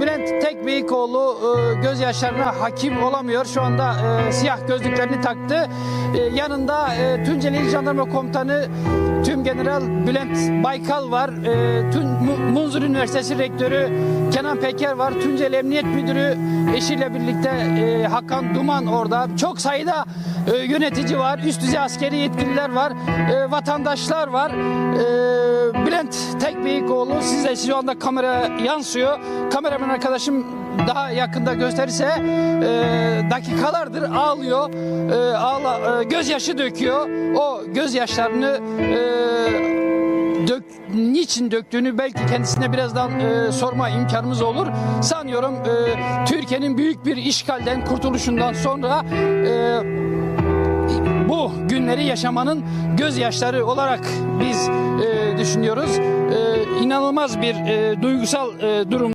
Bülent Tekbeyikoğlu e, gözyaşlarına hakim olamıyor. Şu anda e, siyah gözlüklerini taktı. E, yanında e, Tunceli İl Jandarma Komutanı Tüm General Bülent Baykal var. E, Tün, Mu- Munzur Üniversitesi Rektörü Kenan Peker var. Tunceli Emniyet Müdürü eşiyle birlikte e, Hakan Duman orada. Çok sayıda e, yönetici var. Üst düzey askeri yetkililer var. E, vatandaşlar var. E, Bülent Tekbeyikoğlu size şu anda kamera yansıyor. Kameraman arkadaşım daha yakında gösterirse e, dakikalardır ağlıyor. E, ağla, e, gözyaşı döküyor. O gözyaşlarını e, dök, niçin döktüğünü belki kendisine birazdan e, sorma imkanımız olur. Sanıyorum e, Türkiye'nin büyük bir işgalden kurtuluşundan sonra e, günleri yaşamanın gözyaşları olarak biz e, düşünüyoruz. E, inanılmaz bir e, duygusal e, durum.